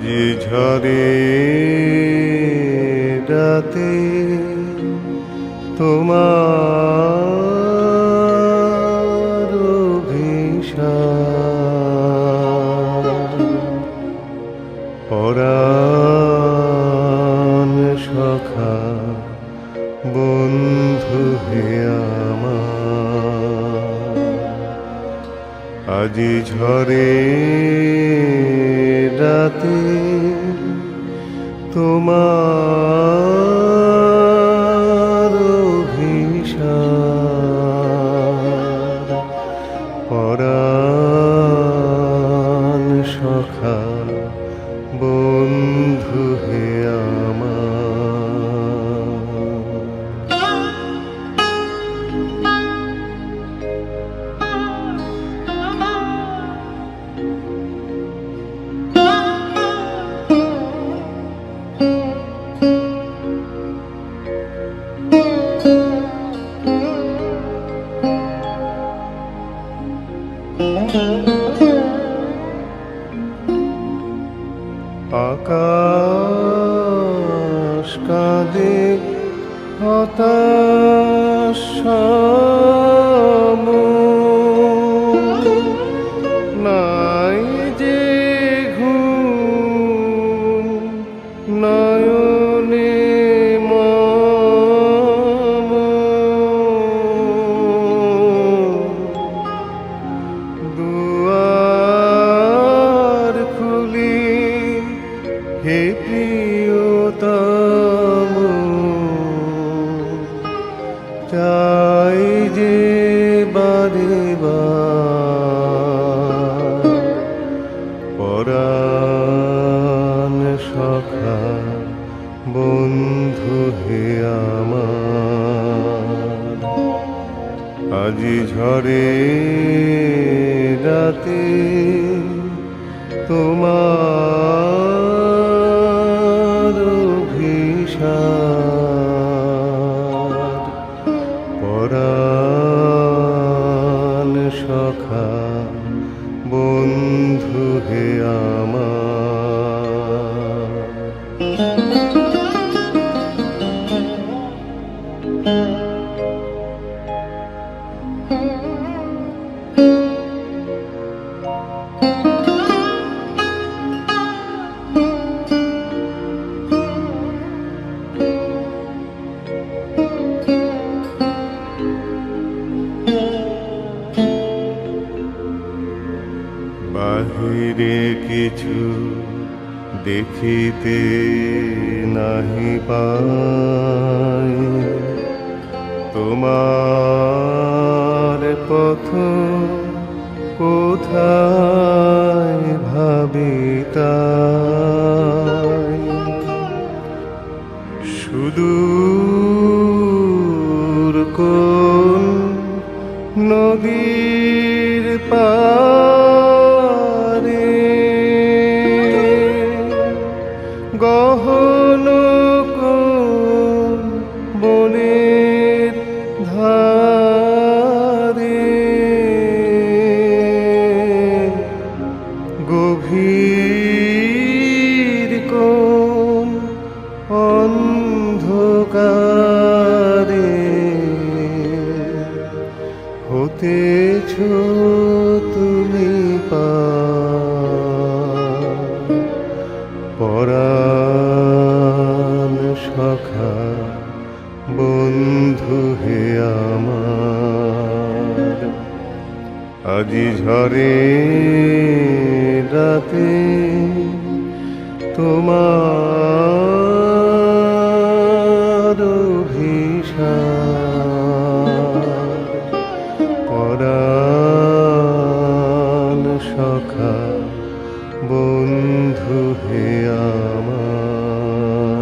আজি ঝরে রাতে তোমার অভিশাপ। পরাণ সখা বন্ধু হে আমার। আজি ঝরে রাতে তোমার আকাশ কাঁদে হতাশ চাই যে বারে পরাণ সখা বন্ধু হে আমার। আজি ঝরে রাতে হে আমার বাহিরে কিছু দেখিতে নাহি পাই। তোমার পথ কোথায় ভাবিতাই? সুদূর কোন নদীর পারে হতেছ তুমি পরাণ সখা বন্ধু হে আমার। আজি ঝরে রাতে তোমার বন্ধু হে আমার।